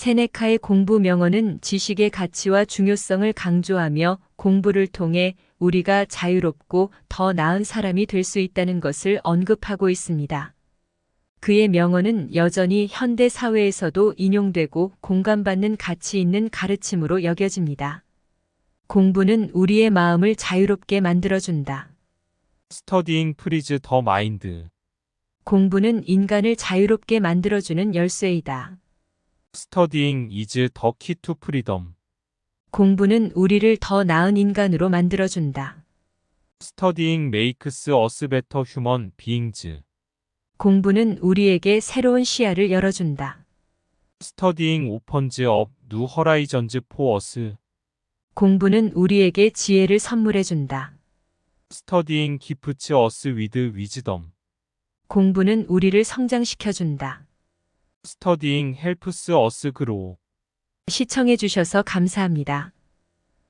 세네카의 공부 명언은 지식의 가치와 중요성을 강조하며 공부를 통해 우리가 자유롭고 더 나은 사람이 될 수 있다는 것을 언급하고 있습니다. 그의 명언은 여전히 현대 사회에서도 인용되고 공감받는 가치 있는 가르침으로 여겨집니다. 공부는 우리의 마음을 자유롭게 만들어준다. 스터디잉 프리즈 더 마인드. 공부는 인간을 자유롭게 만들어주는 열쇠이다. 스터디잉 이즈 더 키 투 프리덤. 공부는 우리를 더 나은 인간으로 만들어준다. 스터디잉 메이크스 어스 베터 휴먼 비잉즈. 공부는 우리에게 새로운 시야를 열어준다. 스터디잉 오펀즈 업 뉴 허라이전즈 포 어스. 공부는 우리에게 지혜를 선물해준다. 스터디잉 기프츠 어스 위드 위즈덤. 공부는 우리를 성장시켜준다. 스터디잉 헬프스 어스 그로우. 시청해주셔서 감사합니다.